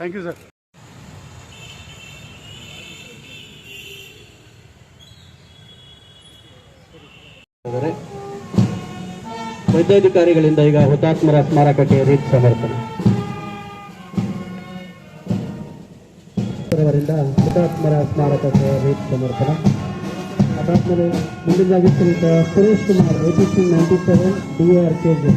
Thank you sir ವೈದ್ಯಾಧಿಕಾರಿಗಳಿಂದ ಈಗ ಹುತಾತ್ಮರ ಸ್ಮಾರಕಕ್ಕೆ ರೀತಿ ಸಮರ್ಪಣೆ. ಹುತಾತ್ಮರ ಸ್ಮಾರಕಕ್ಕೆ ರೀತಿ ಸಮರ್ಪಣೆ. ಅದಾದ್ಮೇಲೆ ಮುಂದಿನ Suresh Kumar eighty ninety seven D R K G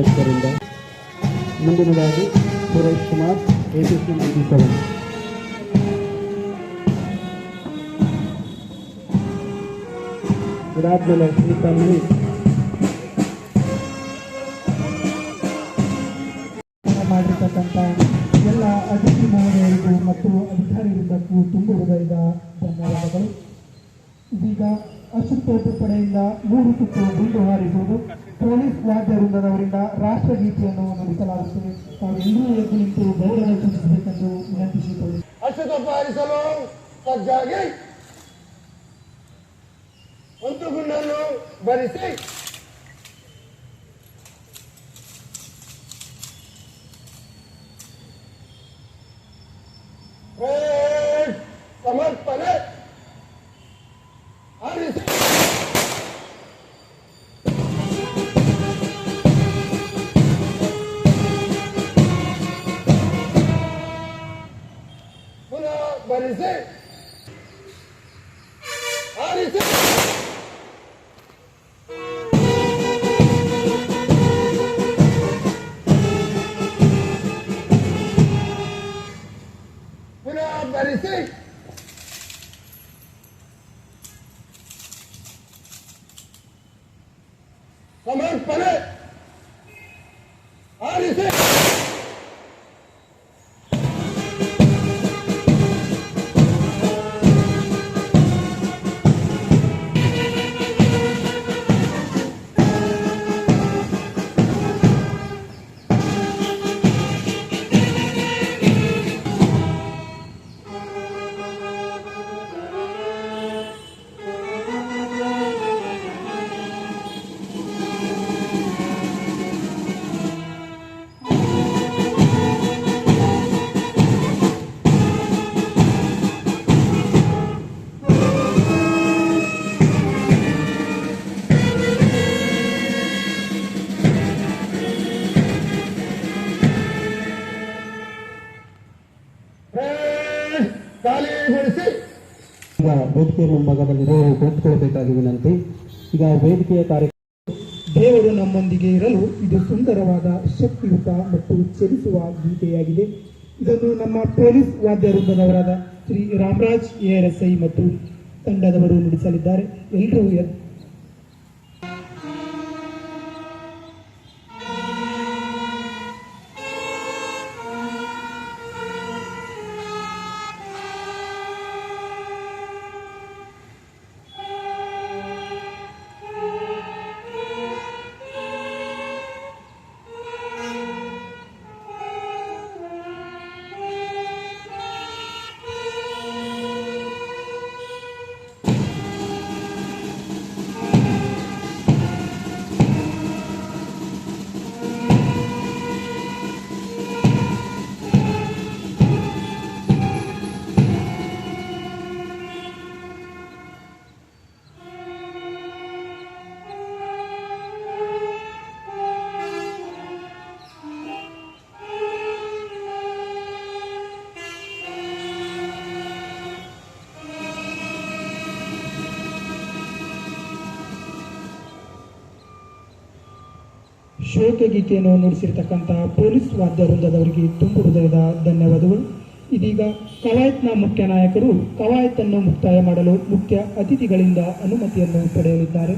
ಅಧ್ಯಕ್ಷರಿಂದ ಮುಂದಿನದಾಗಿ Suresh Kumar APC ninety seven ಇದಾದ್ಮೇಲೆ ಶ್ರೀಯುತ ಮಣಿ ಮಾಡಿರ್ತಕ್ಕಂಥ ಎಲ್ಲ ಅತಿಥಿ ಮಹೋದಯರಿಗೂ ಮತ್ತು ಅಧಿಕಾರಿಗಳಿಂದಕ್ಕೂ ತುಂಬ ಹೃದಯದ ಧನ್ಯವಾದಗಳು. ಇದೀಗ ಪಡೆಯಿಂದ ಮೂರು ಸುತ್ತು ಗುಂಡು ಹಾರಿಸುವುದು. ಪೊಲೀಸ್ ವಾದ್ಯ ವೃಂದದವರಿಂದ ರಾಷ್ಟ್ರಗೀತೆಯನ್ನು ನುಡಿಸಲಾಗುತ್ತದೆ. ತಾವೆಲ್ಲರೂ ಎದ್ದು ನಿಂತು ಗೌರವ ಸೂಚಿಸಬೇಕೆಂದು ವಿನಂತಿಸುತ್ತೇವೆ ಅಶ್ವತ್ಥಪ್ಪ ಹರಿಸಲು ಸಜ್ಜಾಗಿ ಒಂದು ಗುಂಡನ್ನು ಭರಿಸಿ ಸಮರ್ಪಣೆ but is it ಖಾಲಿಗೊಳಿಸಿ ಈಗ ವೇದಿಕೆಯ ಮುಂಭಾಗದಲ್ಲಿ ವಿನಂತಿ. ಈಗ ವೇದಿಕೆಯ ಕಾರ್ಯಕ್ರಮ ದೇವರು ನಮ್ಮೊಂದಿಗೆ ಇರಲು ಇದು ಸುಂದರವಾದ ಶಕ್ತಿಯುತ ಮತ್ತು ಚಲಿಸುವ ಗೀತೆಯಾಗಿದೆ. ಇದನ್ನು ನಮ್ಮ ಪೊಲೀಸ್ ವಾದ್ಯ ವೃಂದದವರಾದ ಶ್ರೀ ರಾಮರಾಜ್ ಎಆರ್ಎಸ್ಐ ಮತ್ತು ತಂಡದವರು ನುಡಿಸಲಿದ್ದಾರೆ. ಎಲ್ಲರೂ ಎದ್ದು ಶೋಕ ಗೀತೆಯನ್ನು ನುಡಿಸಿರ್ತಕ್ಕಂತಹ ಪೊಲೀಸ್ ವಾದ್ಯ ವೃಂದದವರಿಗೆ ತುಂಬು ಹೃದಯದ ಧನ್ಯವಾದಗಳು. ಇದೀಗ ಕವಾಯತ್ನ ಮುಖ್ಯ ನಾಯಕರು ಕವಾಯತನ್ನು ಮುಕ್ತಾಯ ಮಾಡಲು ಮುಖ್ಯ ಅತಿಥಿಗಳಿಂದ ಅನುಮತಿಯನ್ನು ಪಡೆಯಲಿದ್ದಾರೆ.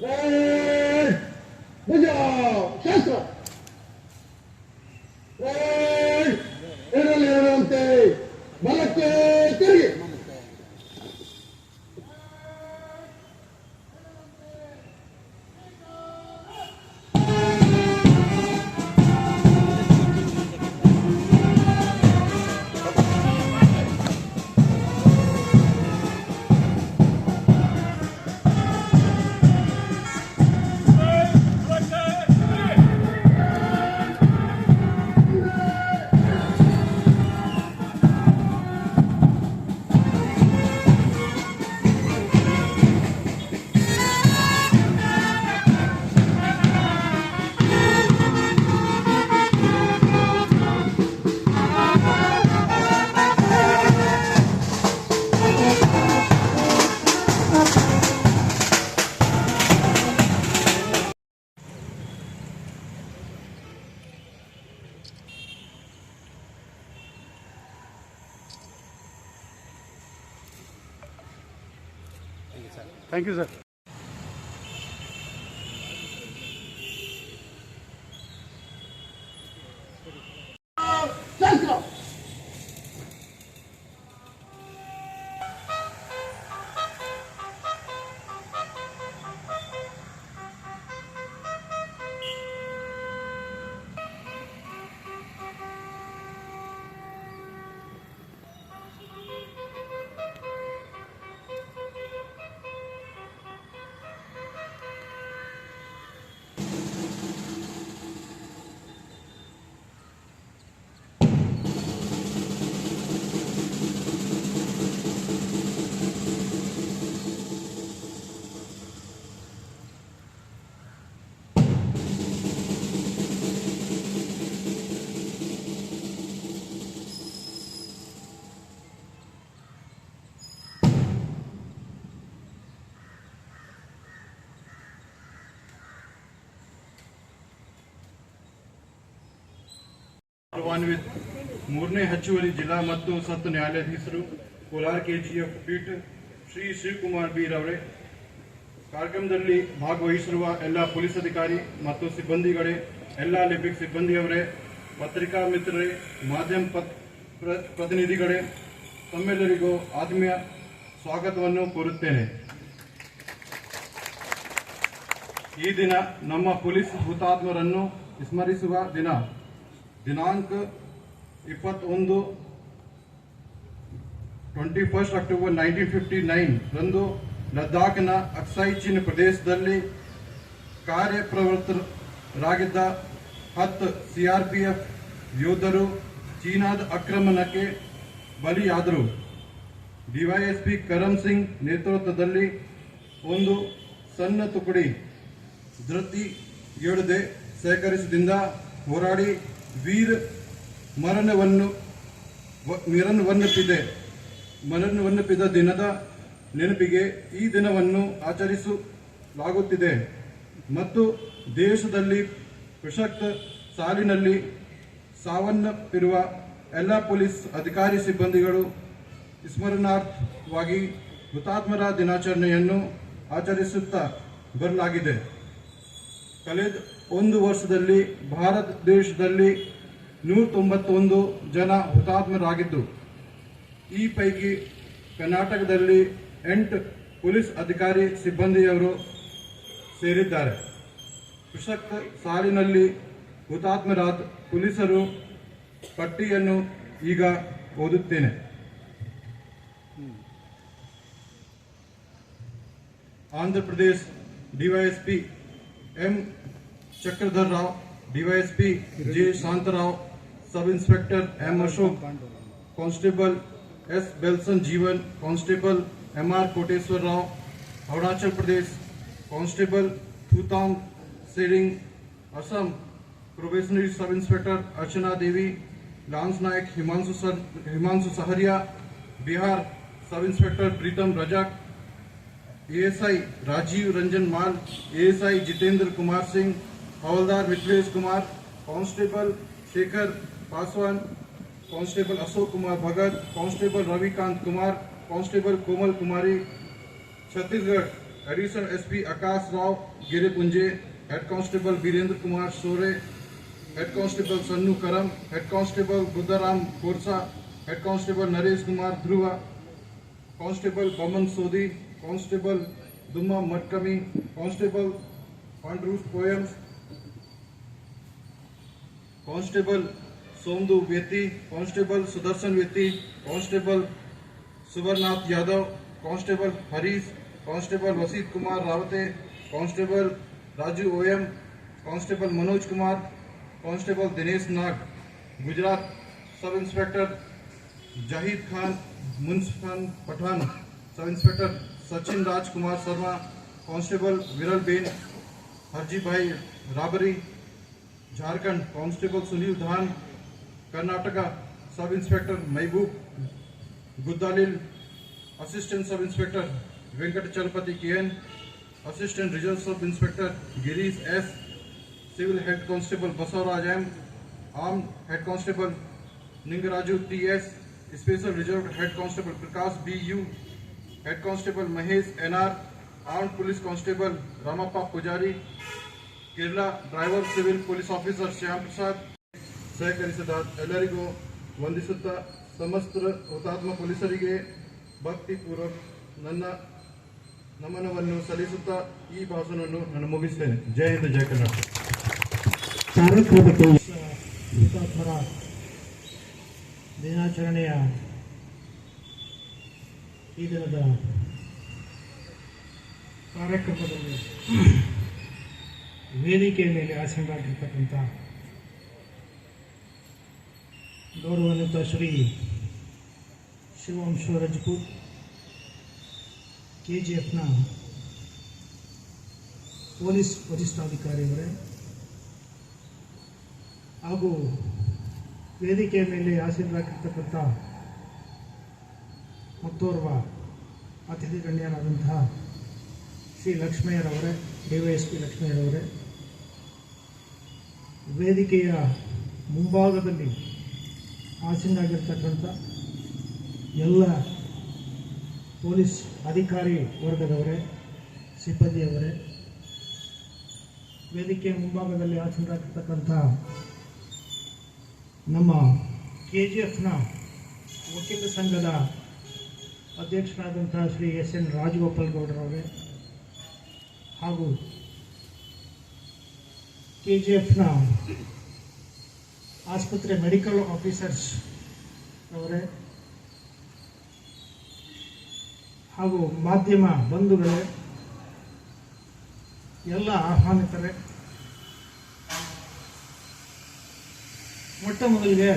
Yeah. ಥ್ಯಾಂಕ್ ಯು ಸರ್ ಗೌರವಾನ್ವಿತ ಮೂರನೇ ಹೆಚ್ಚುವರಿ ಜಿಲ್ಲಾ ಮತ್ತು ಸತ್ತ ನ್ಯಾಯಾಧೀಶರು ಕೋಲಾರ ಕೆಜಿಎಫ್ ಪೀಠ ಶ್ರೀ ಶಿವಕುಮಾರ್ ಬೀರ್ ಅವರೇ. ಕಾರ್ಯಕ್ರಮದಲ್ಲಿ ಭಾಗವಹಿಸಿರುವ ಎಲ್ಲ ಪೊಲೀಸ್ ಅಧಿಕಾರಿ ಮತ್ತು ಸಿಬ್ಬಂದಿಗಳೇ, ಎಲ್ಲ ಲಿಪಿಕ್ ಸಿಬ್ಬಂದಿಯವರೇ, ಪತ್ರಿಕಾ ಮಿತ್ರರೇ, ಮಾಧ್ಯಮ ಪ್ರತಿನಿಧಿಗಳೇ, ತಮ್ಮೆಲ್ಲರಿಗೂ ಆತ್ಮೀಯ ಸ್ವಾಗತವನ್ನು ಕೋರುತ್ತೇನೆ. ಈ ದಿನ ನಮ್ಮ ಪೊಲೀಸ್ ಹುತಾತ್ಮರನ್ನು ಸ್ಮರಿಸುವ ದಿನ. ದಿನಾಂಕ ಇಪ್ಪತ್ತೊಂದು twenty first October nineteen fifty nine ರಂದು ಲದ್ದಾಖ್ನ ಅಕ್ಸೈ ಪ್ರದೇಶದಲ್ಲಿ ಕಾರ್ಯಪ್ರವೃತ್ತರಾಗಿದ್ದ ಹತ್ತು ಸಿಆರ್ಪಿಎಫ್ ಯೋಧರು ಚೀನಾದ ಆಕ್ರಮಣಕ್ಕೆ ಬಲಿಯಾದರು. ಡಿವೈಎಸ್ಪಿ ಕರಮ್ ಸಿಂಗ್ ನೇತೃತ್ವದಲ್ಲಿ ಒಂದು ಸಣ್ಣ ತುಕಡಿ ಧೃತಿ ಏಳದೆ ಸಹಕರಿಸಿದಿಂದ ಹೋರಾಡಿ ವೀರ ಮರಣವನ್ನು ಮರಣವನ್ನಪ್ಪಿದೆ ಮರಣವನ್ನಪ್ಪಿದ ದಿನದ ನೆನಪಿಗೆ ಈ ದಿನವನ್ನು ಆಚರಿಸಲಾಗುತ್ತಿದೆ. ಮತ್ತು ದೇಶದಲ್ಲಿ ಪ್ರಸಕ್ತ ಸಾಲಿನಲ್ಲಿ ಸಾವನ್ನಪ್ಪಿರುವ ಎಲ್ಲ ಪೊಲೀಸ್ ಅಧಿಕಾರಿ ಸಿಬ್ಬಂದಿಗಳು ಸ್ಮರಣಾರ್ಥವಾಗಿ ಹುತಾತ್ಮರ ದಿನಾಚರಣೆಯನ್ನು ಆಚರಿಸುತ್ತಾ ಬರಲಾಗಿದೆ. ಕಳೆದ ಒಂದು ವರ್ಷದಲ್ಲಿ ಭಾರತ ದೇಶದಲ್ಲಿ ನೂರ ತೊಂಬತ್ತೊಂದು ಜನ ಹುತಾತ್ಮರಾಗಿದ್ದು, ಈ ಪೈಕಿ ಕರ್ನಾಟಕದಲ್ಲಿ ಎಂಟು ಪೊಲೀಸ್ ಅಧಿಕಾರಿ ಸಿಬ್ಬಂದಿಯವರು ಸೇರಿದ್ದಾರೆ. ಪ್ರಸಕ್ತ ಸಾಲಿನಲ್ಲಿ ಹುತಾತ್ಮರಾದ ಪೊಲೀಸರು ಪಟ್ಟಿಯನ್ನು ಈಗ ಓದುತ್ತೇನೆ. Andhra Pradesh DYSP M Chakradhar Rao DYSP J Shantarao, sub inspector M Ashok, constable S Belson Jeevan, constable M R Koteshwar Rao, Arunachal Pradesh, constable Thutang Tsering, Assam probationary sub inspector Archana Devi, lance Naik Himanshu sir, Himanshu Saharia, Bihar sub inspector Pritam Rajak ASI Rajiv Ranjan Mal ASI Jitendra Kumar Singh havildar Mithilesh Kumar, constable Shekhar Paswan, constable Ashok Kumar Bhagat, constable Ravikant Kumar, constable Komal Kumari, Chhattisgarh additional SP Akash Rao Giripunje head constable Virendra Kumar Sore, head constable Sannu Karam, head constable Buddharam Korsa, head constable Naresh Kumar Dhruva, constable Baman Sodi, constable Dumma Matkami, constable Pandrus Poyams constable Somdu Veti constable Sudarshan Veti constable Subarnath Yadav constable Harish constable Vasit Kumar Ravte constable Raju Om constable Manoj Kumar constable Dinesh Nag, Gujarat sub inspector Zahid Khan Munsafan Pathan, sub inspector Sachin Rajkumar Sharma constable Viral Ben Harji Bhai Rabari Jharkhand constable Sunil धान, Karnataka sub inspector Mehboob, Guddalil assistant sub inspector Venkat Chalapati K N assistant reserve sub inspector Girish S, civil head constable Basavaraj M arm head constable Ningaraju T S special reserve head constable Prakash B U head constable Mahesh NR arm police constable Ramappa Pujari Kerala driver civil police officer Shyam Prasad ಸಹಕರಿಸಿದ ಎಲ್ಲರಿಗೂ ವಂದಿಸುತ್ತಾ ಸಮಸ್ತ ಹುತಾತ್ಮ ಪೊಲೀಸರಿಗೆ ಭಕ್ತಿಪೂರ್ವಕ ನನ್ನ ನಮನವನ್ನು ಸಲ್ಲಿಸುತ್ತಾ ಈ ಭಾಷಣವನ್ನು ನಾನು ಮುಗಿಸ್ತೇನೆ. ಜಯ ಹಿಂದ್ ಜಯ ಕರ್ನಾಟಕ. ಹುತಾತ್ಮರ ದಿನಾಚರಣೆಯ ಈ ದಿನದ ಕಾರ್ಯಕ್ರಮದಲ್ಲಿ ವೇದಿಕೆಯ ಮೇಲೆ ಆಸೀನರಾಗಿರ್ತಕ್ಕಂಥ ಗೌರವಾನ್ವಿತ ಶ್ರೀ ಶಿವಂಶ ರಜಪೂತ್ ಕೆ ಜಿ ಎಫ್ನ ಪೊಲೀಸ್ ವರಿಷ್ಠಾಧಿಕಾರಿಯವರೇ ಹಾಗೂ ವೇದಿಕೆಯ ಮೇಲೆ ಆಸೀನರಾಗಿರ್ತಕ್ಕಂಥ ಮತ್ತೋರ್ವ ಅತಿಥಿ ಗಣ್ಯರಾದಂತಹ ಶ್ರೀ ಲಕ್ಷ್ಮಯ್ಯರವರೇ ಡಿ ವೈ ಎಸ್ ಪಿ ವೇದಿಕೆಯ ಮುಂಭಾಗದಲ್ಲಿ ಆಸೀನರಾಗಿರ್ತಕ್ಕಂಥ ಎಲ್ಲ ಪೊಲೀಸ್ ಅಧಿಕಾರಿ ವರ್ಗದವರೇ, ಸಿಬ್ಬಂದಿಯವರೇ, ವೇದಿಕೆಯ ಮುಂಭಾಗದಲ್ಲಿ ಆಸೀನರಾಗಿರ್ತಕ್ಕಂಥ ನಮ್ಮ ಕೆ ಜಿ ಎಫ್ನ ವಕೀಲ ಸಂಘದ ಅಧ್ಯಕ್ಷರಾದಂಥ ಶ್ರೀ ಎಸ್ ಎನ್ ರಾಜಗೋಪಾಲ್ ಗೌಡರವರೇ ಹಾಗೂ ಕೆ ಜಿ ಎಫ್ನ ಆಸ್ಪತ್ರೆ ಮೆಡಿಕಲ್ ಆಫೀಸರ್ಸ್ ಅವರೇ ಹಾಗೂ ಮಾಧ್ಯಮ ಬಂಧುಗಳೇ, ಎಲ್ಲ ಆಹ್ವಾನಿತರೇ, ಮೊಟ್ಟ ಮೊದಲಿಗೆ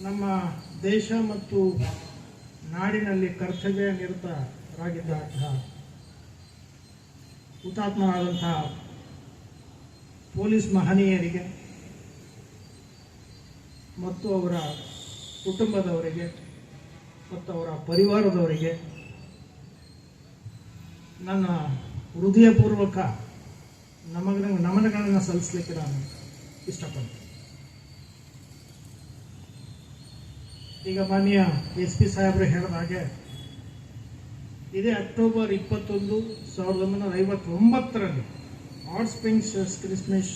ನಮ್ಮ ದೇಶ ಮತ್ತು ನಾಡಿನಲ್ಲಿ ಕರ್ತವ್ಯ ನಿರತರಾಗಿದ್ದಂತಹ ಹುತಾತ್ಮರಾದಂತಹ ಪೊಲೀಸ್ ಮಹನೀಯರಿಗೆ ಮತ್ತು ಅವರ ಕುಟುಂಬದವರಿಗೆ ಮತ್ತು ಅವರ ಪರಿವಾರದವರಿಗೆ ನನ್ನ ಹೃದಯಪೂರ್ವಕ ನಮಗ ನಮನಗಳನ್ನು ಸಲ್ಲಿಸಲಿಕ್ಕೆ ನಾನು ಇಷ್ಟಪಡ್ತೀನಿ. ಈಗ ಮಾನ್ಯ ಎಸ್ ಪಿ ಸಾಹೇಬರು ಹೇಳಿದ ಹಾಗೆ ಇದೇ ಅಕ್ಟೋಬರ್ ಇಪ್ಪತ್ತೊಂದು ಸಾವಿರದ ಒಂಬೈನೂರ ಐವತ್ತೊಂಬತ್ತರಲ್ಲಿ. ಆರ್ಟ್ ಸ್ಪ್ರಿಂಗ್ಸ್ ಕ್ರಿಸ್ಮಸ್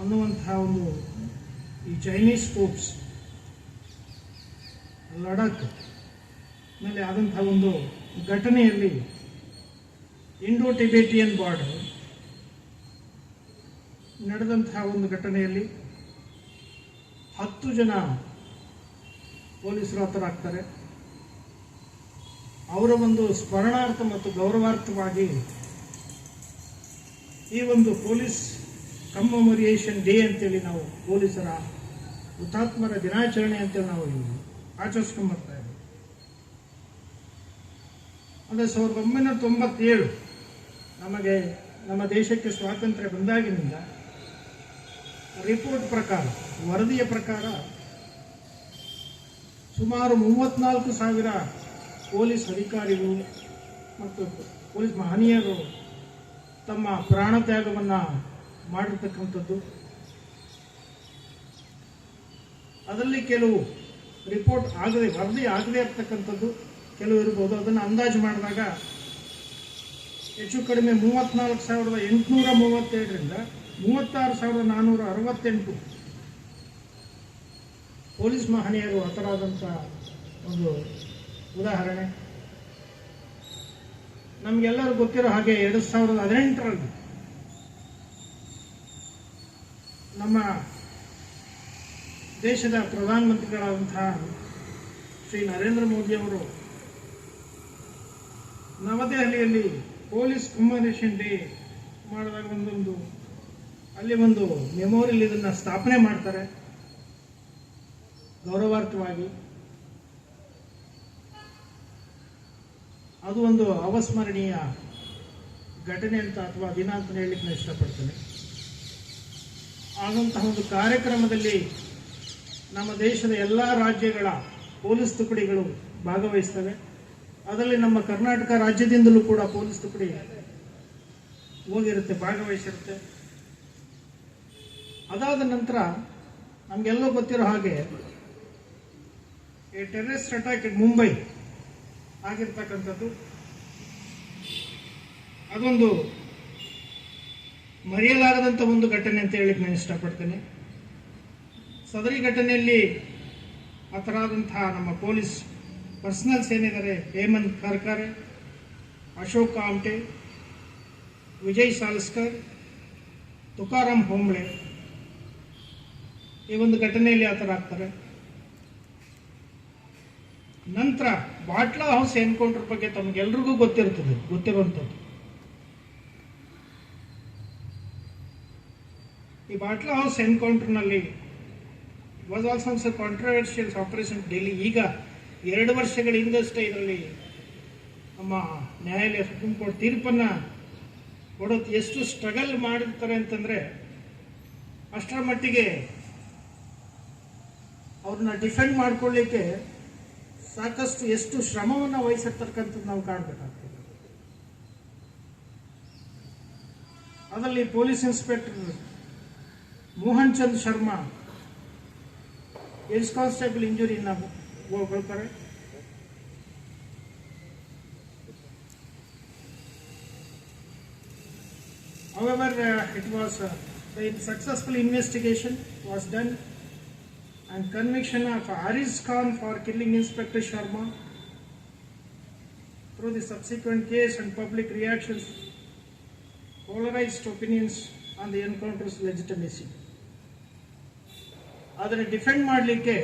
ಅನ್ನುವಂತಹ ಒಂದು ಈ ಚೈನೀಸ್ ಕೋಪ್ಸ್ ಲಡಾಖ್ನಲ್ಲಿ ಆದಂತಹ ಒಂದು ಘಟನೆಯಲ್ಲಿ ಇಂಡೋ ಟಿಬೇಟಿಯನ್ ಬಾರ್ಡರ್ ನಡೆದಂತಹ ಒಂದು ಘಟನೆಯಲ್ಲಿ ಹತ್ತು ಜನ ಪೊಲೀಸರು ಹತರಾಗ್ತಾರೆ. ಅವರ ಒಂದು ಸ್ಮರಣಾರ್ಥ ಮತ್ತು ಗೌರವಾರ್ಥವಾಗಿ ಈ ಒಂದು ಪೊಲೀಸ್ ಕಮ್ಮೊಮೊರಿಯೇಷನ್ ಡೇ ಅಂತೇಳಿ ನಾವು ಪೊಲೀಸರ ಹುತಾತ್ಮರ ದಿನಾಚರಣೆ ಅಂತೇಳಿ ನಾವು ಆಚರಿಸ್ಕೊಂಡ್ ಬರ್ತಾ ಇದ್ದೀವಿ. ಅಂದರೆ ಸಾವಿರದ ಒಂಬೈನೂರ ತೊಂಬತ್ತೇಳು ನಮಗೆ ನಮ್ಮ ದೇಶಕ್ಕೆ ಸ್ವಾತಂತ್ರ್ಯ ಬಂದಾಗಿನಿಂದ ರಿಪೋರ್ಟ್ ಪ್ರಕಾರ, ವರದಿಯ ಪ್ರಕಾರ ಸುಮಾರು ಮೂವತ್ತ್ನಾಲ್ಕು ಸಾವಿರ ಪೊಲೀಸ್ ಅಧಿಕಾರಿಗಳು ಮತ್ತು ಪೊಲೀಸ್ ಮಹನೀಯರು ತಮ್ಮ ಪ್ರಾಣ ತ್ಯಾಗವನ್ನು ಮಾಡಿರ್ತಕ್ಕಂಥದ್ದು. ಅದರಲ್ಲಿ ಕೆಲವು ರಿಪೋರ್ಟ್ ಆಗದೆ, ವರದಿ ಆಗದೆ ಇರ್ತಕ್ಕಂಥದ್ದು ಕೆಲವು ಇರ್ಬೋದು. ಅದನ್ನು ಅಂದಾಜು ಮಾಡಿದಾಗ ಹೆಚ್ಚು ಕಡಿಮೆ ಮೂವತ್ತ್ನಾಲ್ಕು ಸಾವಿರದ ಎಂಟುನೂರ ಮೂವತ್ತೇಳರಿಂದ ಮೂವತ್ತಾರು ಸಾವಿರದ ನಾನ್ನೂರ ಅರವತ್ತೆಂಟು ಪೊಲೀಸ್ ಮಹನೀಯರು ಹತರಾದಂಥ ಒಂದು ಉದಾಹರಣೆ. ನಮಗೆಲ್ಲರೂ ಗೊತ್ತಿರೋ ಹಾಗೆ ಎರಡು ಸಾವಿರದ ಹದಿನೆಂಟರಲ್ಲಿ ನಮ್ಮ ದೇಶದ ಪ್ರಧಾನಮಂತ್ರಿಗಳಾದಂತಹ ಶ್ರೀ ನರೇಂದ್ರ ಮೋದಿ ಅವರು ನವದೆಹಲಿಯಲ್ಲಿ ಪೊಲೀಸ್ ಕಮ್ಯುನಿಕೇಷನ್ ಡೇ ಮಾಡಿದಾಗ ಒಂದೊಂದು ಅಲ್ಲಿ ಒಂದು ಮೆಮೋರಿಯಲ್ ಇದನ್ನು ಸ್ಥಾಪನೆ ಮಾಡ್ತಾರೆ ಗೌರವಾರ್ಥವಾಗಿ. ಅದು ಒಂದು ಅವಸ್ಮರಣೀಯ ಘಟನೆ ಅಂತ ಅಥವಾ ದಿನ ಅಂತ ಹೇಳಲಿಕ್ಕೆ ನಾನು ಇಷ್ಟಪಡ್ತೇನೆ. ಆದಂತಹ ಒಂದು ಕಾರ್ಯಕ್ರಮದಲ್ಲಿ ನಮ್ಮ ದೇಶದ ಎಲ್ಲ ರಾಜ್ಯಗಳ ಪೊಲೀಸ್ ತುಕಡಿಗಳು ಭಾಗವಹಿಸ್ತವೆ. ಅದರಲ್ಲಿ ನಮ್ಮ ಕರ್ನಾಟಕ ರಾಜ್ಯದಿಂದಲೂ ಕೂಡ ಪೊಲೀಸ್ ತುಕಡಿ ಹೋಗಿರುತ್ತೆ, ಭಾಗವಹಿಸಿರುತ್ತೆ. ಅದಾದ ನಂತರ ನಮಗೆಲ್ಲ ಗೊತ್ತಿರೋ ಹಾಗೆ ಟೆರರಿಸ್ಟ್ ಅಟ್ಯಾಕ್ ಮುಂಬೈ ಆಗಿರ್ತಕ್ಕಂಥದ್ದು. ಅದೊಂದು ಮರೆಯಲಾಗದಂಥ ಒಂದು ಘಟನೆ ಅಂತ ಹೇಳಿಕ್ಕೆ ನಾನು ಇಷ್ಟಪಡ್ತೇನೆ. ಸದರಿ ಘಟನೆಯಲ್ಲಿ ಹತರಾದಂತಹ ನಮ್ಮ ಪೊಲೀಸ್ ಪರ್ಸನಲ್ಸ್ ಏನಿದ್ದಾರೆ, ಹೇಮಂತ್ ಕರ್ಕರೆ ಅಶೋಕ್ ಆಮ್ಟೆ ವಿಜಯ್ ಸಾಲ್ಸ್ಕರ್, ತುಕಾರಾಮ್ ಹೋಂಬ್ಳೆ ಈ ಒಂದು ಘಟನೆಯಲ್ಲಿ ಹತರಾಗ್ತಾರೆ. ನಂತರ ಬಾಟ್ಲಾ ಹೌಸ್ ಎನ್ಕೌಂಟರ್ ಬಗ್ಗೆ ತಮಗೆಲ್ರಿಗೂ ಗೊತ್ತಿರ್ತದೆ, ಗೊತ್ತಿರುವಂಥದ್ದು. ಈ Batla house ಎನ್ಕೌಂಟರ್ನಲ್ಲಿ was also controversial operation Delhi ಈಗ ಎರಡು ವರ್ಷಗಳ ಹಿಂದಷ್ಟೇ ಇದರಲ್ಲಿ ನಮ್ಮ ನ್ಯಾಯಾಲಯ ಸುಪ್ರೀಂ ಕೋರ್ಟ್ ತೀರ್ಪನ್ನು ಕೊಡೋದು ಎಷ್ಟು ಸ್ಟ್ರಗಲ್ ಮಾಡಿರ್ತಾರೆ ಅಂತಂದರೆ ಅಷ್ಟರ ಮಟ್ಟಿಗೆ ಅವ್ರನ್ನ ಡಿಫೆಂಡ್ ಮಾಡ್ಕೊಳ್ಳಿಕ್ಕೆ ಸಾಕಷ್ಟು ಎಷ್ಟು ಶ್ರಮವನ್ನು ವಹಿಸಿರ್ತಕ್ಕಂಥದ್ದು ನಾವು ಕಾಣಬೇಕಾಗ್ತದೆ. ಅದರಲ್ಲಿ police inspector Mohan Chand Sharma ex constable ಇಂಜುರಿನ ಹೋಗ್ಕೊಳ್ತಾರೆ However, it was was uh, the successful investigation and conviction of Aris Khan for killing Inspector Sharma through the subsequent case and public reactions, polarized opinions on the encounter's legitimacy. ಆದರೆ defend ಮಾಡಲಿಕ್ಕೆ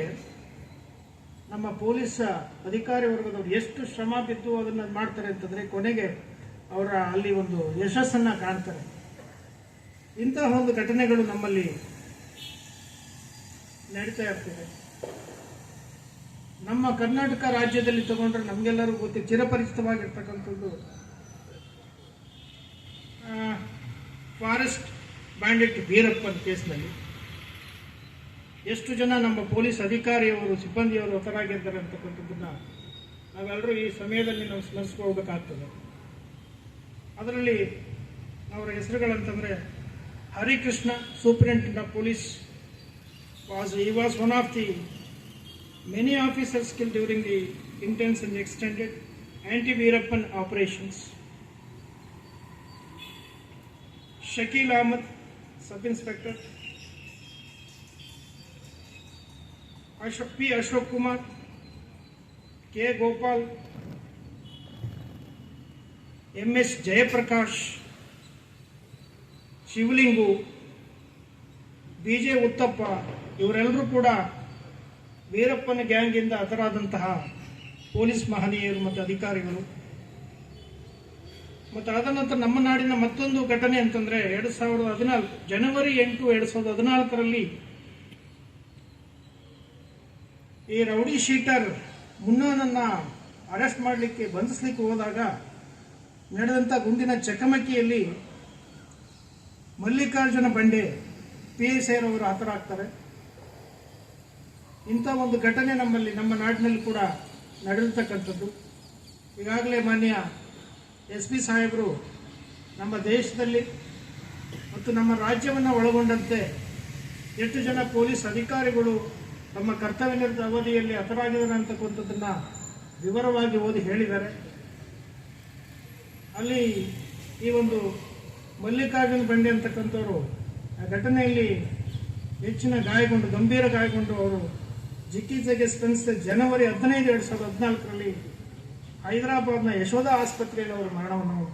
ನಮ್ಮ police ಅಧಿಕಾರಿ ವರ್ಗದವರು ಎಷ್ಟು ಶ್ರಮ ಬಿದ್ದು ಅದನ್ನು ಮಾಡ್ತಾರೆ ಅಂತಂದರೆ ಕೊನೆಗೆ ಅವರ ಅಲ್ಲಿ ಒಂದು ಯಶಸ್ಸನ್ನು ಕಾಣ್ತಾರೆ ಇಂತಹ ಒಂದು ಘಟನೆಗಳು ನಮ್ಮಲ್ಲಿ ನಡೀತಾ ಇರ್ತೇವೆ ನಮ್ಮ ಕರ್ನಾಟಕ ರಾಜ್ಯದಲ್ಲಿ ತಗೊಂಡ್ರೆ ನಮಗೆಲ್ಲರೂ ಗೊತ್ತಿ, ಚಿರಪರಿಚಿತವಾಗಿರ್ತಕ್ಕಂಥದ್ದು ಫಾರೆಸ್ಟ್ ಬ್ಯಾಂಡೆಟ್ ವೀರಪ್ಪನ್ ಕೇಸ್ನಲ್ಲಿ. ಎಷ್ಟು ಜನ ನಮ್ಮ ಪೊಲೀಸ್ ಅಧಿಕಾರಿಯವರು, ಸಿಬ್ಬಂದಿಯವರು ಹೊತರಾಗಿದ್ದಾರೆ ಅಂತಕ್ಕಂಥದ್ದನ್ನ ನಾವೆಲ್ಲರೂ ಈ ಸಮಯದಲ್ಲಿ ನಾವು ಸ್ಮರಿಸ್ಕೋಬೇಕಾಗ್ತದೆ ಅದರಲ್ಲಿ ಅವರ ಹೆಸರುಗಳಂತಂದರೆ Harikrishna superintendent of police was he was one of the many officers killed during the intense and extended anti veerappan operations. Shakil Ahmed, Sub-Inspector, Ashok P. Ashok Kumar, K. Gopal, M. S. Jayaprakash, Shivlingu, B. J. Uttappa, ಇವರೆಲ್ಲರೂ ಕೂಡ ವೀರಪ್ಪನ ಗ್ಯಾಂಗಿಂದ ಹತರಾದಂತಹ police ಮಹನೀಯರು ಮತ್ತು ಅಧಿಕಾರಿಗಳು. ಮತ್ತು ಅದ ನಂತರ ನಮ್ಮ ನಾಡಿನ ಮತ್ತೊಂದು ಘಟನೆ ಅಂತಂದ್ರೆ ಎರಡು ಸಾವಿರದ ಹದಿನಾಲ್ಕು, ಜನವರಿ ಎಂಟು ಎರಡು ಸಾವಿರದ ಹದಿನಾಲ್ಕರಲ್ಲಿ ಈ ರೌಡಿ ಶೀಟರ್ ಮುನ್ನಾನನ್ನ ಅರೆಸ್ಟ್ ಮಾಡಲಿಕ್ಕೆ, ಬಂಧಿಸ್ಲಿಕ್ಕೆ ಹೋದಾಗ ನಡೆದಂಥ ಗುಂಡಿನ ಚಕಮಕಿಯಲ್ಲಿ ಮಲ್ಲಿಕಾರ್ಜುನ ಬಂಡೆ, ಪಿ ಎಸ್ ಐರವರು ಹತರಾಗ್ತಾರೆ. ಇಂಥ ಒಂದು ಘಟನೆ ನಮ್ಮಲ್ಲಿ, ನಮ್ಮ ನಾಡಿನಲ್ಲಿ ಕೂಡ ನಡೆದಿರ್ತಕ್ಕಂಥದ್ದು. ಈಗಾಗಲೇ ಮಾನ್ಯ ಎಸ್ ಪಿ ಸಾಹೇಬರು ನಮ್ಮ ದೇಶದಲ್ಲಿ ಮತ್ತು ನಮ್ಮ ರಾಜ್ಯವನ್ನು ಒಳಗೊಂಡಂತೆ ಎಷ್ಟು ಜನ ಪೊಲೀಸ್ ಅಧಿಕಾರಿಗಳು ತಮ್ಮ ಕರ್ತವ್ಯ ನಿರತ ಅವಧಿಯಲ್ಲಿ ಹತರಾಗಿದ್ದಾರೆ ಅಂತಕ್ಕಂಥದ್ದನ್ನು ವಿವರವಾಗಿ ಓದಿ ಹೇಳಿದ್ದಾರೆ. ಅಲ್ಲಿ ಈ ಒಂದು ಮಲ್ಲಿಕಾರ್ಜುನ ಬಂಡೆ ಅಂತಕ್ಕಂಥವರು ಆ ಘಟನೆಯಲ್ಲಿ ಹೆಚ್ಚಿನ ಗಾಯಗೊಂಡು, ಗಂಭೀರ ಗಾಯಗೊಂಡು ಅವರು ಚಿಕಿತ್ಸೆಗೆ ಸ್ಪಂದಿಸಿದ ಜನವರಿ ಹದಿನೈದು ಎರಡು ಸಾವಿರದ ಹದಿನಾಲ್ಕರಲ್ಲಿ ಹೈದರಾಬಾದ್ನ ಯಶೋಧ ಆಸ್ಪತ್ರೆಯಲ್ಲಿ ಅವರ ಮರಣವನ್ನು